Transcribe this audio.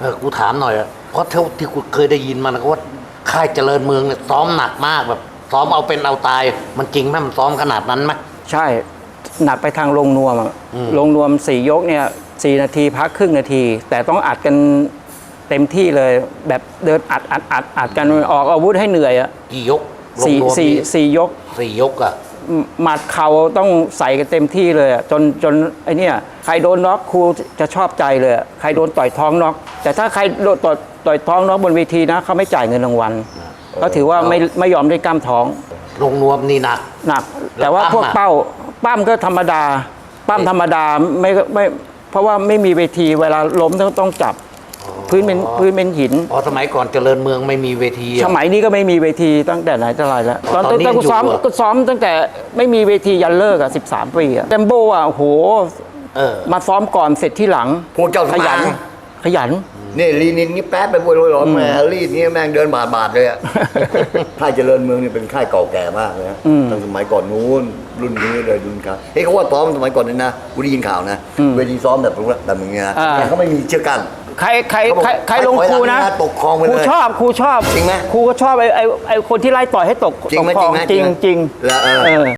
เออกูถามหน่อยอะเพราะเท่าที่กูเคยได้ยินมานะว่าค่ายเจริญเมืองเนี่ยซ้อมหนักมากแบบ ซ้อมเอาเป็นเอาตาย มันจริงไหมมันซ้อมขนาดนั้นไหม ใช่หนักไปทางลงนวมอะอืม ลงนวมสี่ยกเนี่ยสี่นาทีพักครึ่งนาที แต่ต้องอัดกันเต็มที่เลย แบบเดินอัดอัดอัดอัดกันออกอาวุธให้เหนื่อยอะกี่ยกลงสี่รวมสี่นี่สี่ยก สี่ยกอะหมัดเข่าต้องใส่กันเต็มที่เลยอะจนจนไอเนี่ยใครโดนน็อกครูจะชอบใจเลยอะใครโดนต่อยท้องน็อก แต่ถ้าใครโดนต่อยต่อยท้องน็อกบนเวทีนะเขาไม่จ่ายเงินรางวัลก็ถือว่าไม่ไม่ยอมได้กล้ามท้องลงนวมนี่หนัก หนักแล้วแต่ว่าปั้มพวกอะเป้าปั้มก็ธรรมดา ปั้มธรรมดาไม่ไม่เพราะว่าไม่มีเวทีเวลาล้มต้องต้องจับพื้นเป็นพื้นเป็นหินอ๋อสมัยก่อนเจริญเมืองไม่มีเวทีอะสมัยนี้ก็ไม่มีเวทีตั้งแต่ไหนแต่ไรแล้ว ตอนตอนนี้ตั้งกูซ้อมยังอยู่เหรอก็ซ้อมตั้งแต่ไม่มีเวทียันเลิกอะ13ปีอะเตมโบอะโอ้โหเออมาซ้อมก่อนเสร็จที่หลังพวกเจ้าขยันสำอาง ขยัน นี่ลีนินนี่แป๊ดไปบวยหรอแม่รีดนี่แม่งเดินบาดบาดๆเลยอะค่ายเจริญเมืองนี่เป็นค่ายเก่าแก่มากเลยนะอืมตั้งสมัยก่อนนู้นรุ่นนี้เลยรุ่นเขาเฮ้ยเขาว่าซ้อมสมัยก่อนนี่นะกูได้ยินข่าวนะอืมเวทีซ้อมแบบแบบมึงเนี่ยนะอ่าแต่เขาไม่มีเชือกกั้นใครใครเขาบอกใครใครลงไปครูนะไปหลังนะตกคลองไปครูเลยชอบครูชอบจริงไหมครูก็ชอบไอ้ไอ้ไอ้คนที่ไล่ต่อยให้ตกจริงไหมตกคลองจจริริงงไหมจริงแล้วเออเออ